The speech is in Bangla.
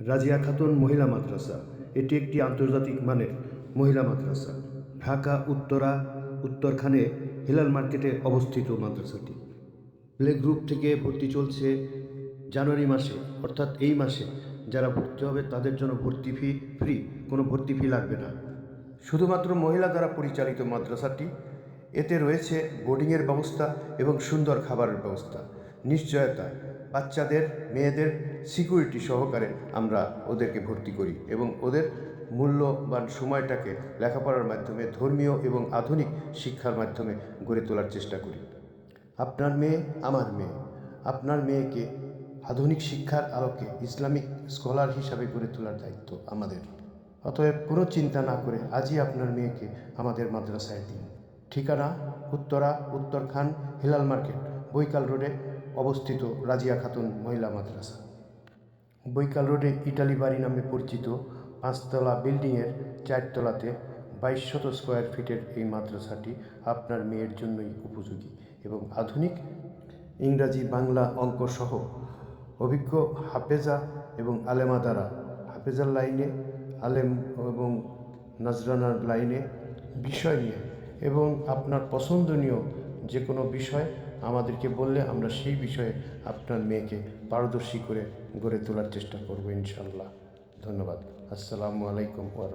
রাজিয়া খাতুন মহিলা মাদ্রাসা। এটি একটি আন্তর্জাতিক মানের মহিলা মাদ্রাসা। ঢাকা, উত্তরা, উত্তরখানে হিলাল মার্কেটে অবস্থিত মাদ্রাসাটি। প্লে গ্রুপ থেকে ভর্তি চলছে জানুয়ারি মাসে। অর্থাৎ এই মাসে যারা ভর্তি হবে তাদের জন্য ভর্তি ফি ফ্রি, কোনো ভর্তি ফি লাগবে না। শুধুমাত্র মহিলা দ্বারা পরিচালিত মাদ্রাসাটি। এতে রয়েছে বোর্ডিংয়ের ব্যবস্থা এবং সুন্দর খাবারের ব্যবস্থা। নিশ্চয়তা বাচ্চাদের, মেয়েদের সিকিউরিটি সহকারে আমরা ওদেরকে ভর্তি করি এবং ওদের মূল্যবান সময়টাকে লেখাপড়ার মাধ্যমে, ধর্মীয় এবং আধুনিক শিক্ষার মাধ্যমে গড়ে তোলার চেষ্টা করি। আপনার মেয়ে, আমার মেয়ে। আপনার মেয়েকে আধুনিক শিক্ষার আলোকে ইসলামিক স্কলার হিসাবে গড়ে তোলার দায়িত্ব আমাদের। অতএব কোনো চিন্তা না করে আজই আপনার মেয়েকে আমাদের মাদ্রাসায় দিন। ঠিকানা, উত্তরা, উত্তরখান, হিলাল মার্কেট, বৈকাল রোডে অবস্থিত রাজিয়া খাতুন মহিলা মাদ্রাসা। বৈকাল রোডে ইটালি বাড়ি নামে পরিচিত পাঁচতলা বিল্ডিংয়ের চারতলাতে বাইশ শত স্কোয়ার ফিটের এই মাদ্রাসাটি আপনার মেয়ের জন্যই উপযোগী এবং আধুনিক। ইংরাজি, বাংলা অঙ্ক সহ অভিজ্ঞ হাফেজা এবং আলেমা দ্বারা হাফেজার লাইনে, আলেম এবং নজরানার লাইনে বিষয় নিয়ে এবং আপনার পছন্দনীয় যে কোনো বিষয় আমাদেরকে বললে আমরা সেই বিষয়ে আপনার মেয়েকে পারদর্শী করে গড়ে তোলার চেষ্টা করব ইনশাল্লাহ ধন্যবাদ। আসসালামু আলাইকুম ওয়া